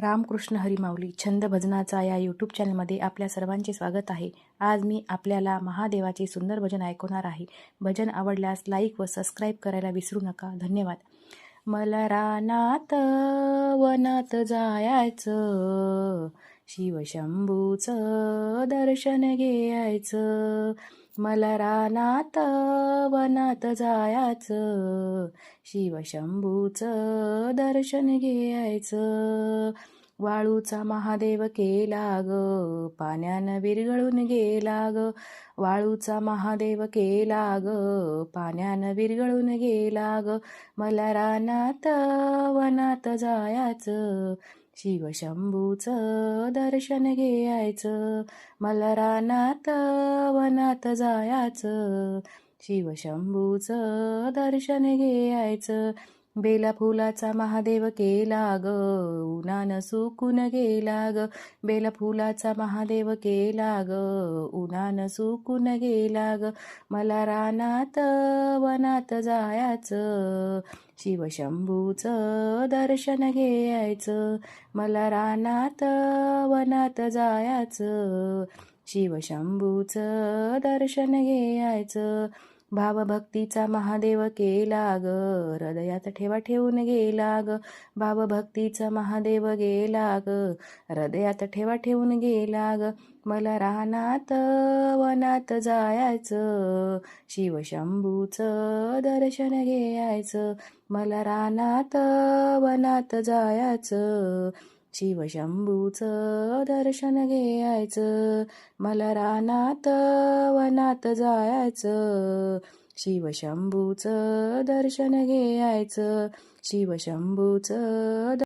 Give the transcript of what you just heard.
रामकृष्ण हरिमाऊली छंद भजनाचा या यूट्यूब चॅनलमध्ये आपल्या सर्वांचे स्वागत आहे. आज मी आपल्याला महादेवाचे सुंदर भजन ऐकवणार आहे. भजन आवडल्यास लाईक व सबस्क्राईब करायला विसरू नका. धन्यवाद. मला रानात वनात जायचं. शिवशंभूचं दर्शन घ्यायचं मला रानात वनात जायचं. शिवशंभूचं दर्शन घ्यायचं वाळूचा महादेव केला ग पाण्यानं विरघळून गेला ग. वाळूचा महादेव केला ग पाण्यानं विरघळून गेला ग. मला रानात वनात जायचं. शिवशंभूचं दर्शन घ्यायचं मला रानात वनात जायचं. शिवशंभूचं दर्शन घ्यायचं बेला फुलाचा महादेव केला ग उन्हानं सुकून गेला ग बेला फुलाचा महादेव केला ग उन्हानं सुकून गेला ग मला रानात वनात जायचं शिवशंभूचं दर्शन घ्यायचं. मला रानात वनात जायचं शिवशंभूचं दर्शन घ्यायचं. भावभक्तीचा महादेव केला ग हृदयात ठेवा ठेवून गेला ग भावभक्तीचा महादेव गेला ग हृदयात ठेवा ठेवून गेला ग मला रानात वनात जायचं शिवशंभूचं दर्शन घ्यायचं. मला रानात वनात जायचं शिवशंभूचं दर्शन घ्यायचं. मला रानात वनात जायचं. शिवशंभूचं दर्शन घ्यायचं. शिवशंभूचं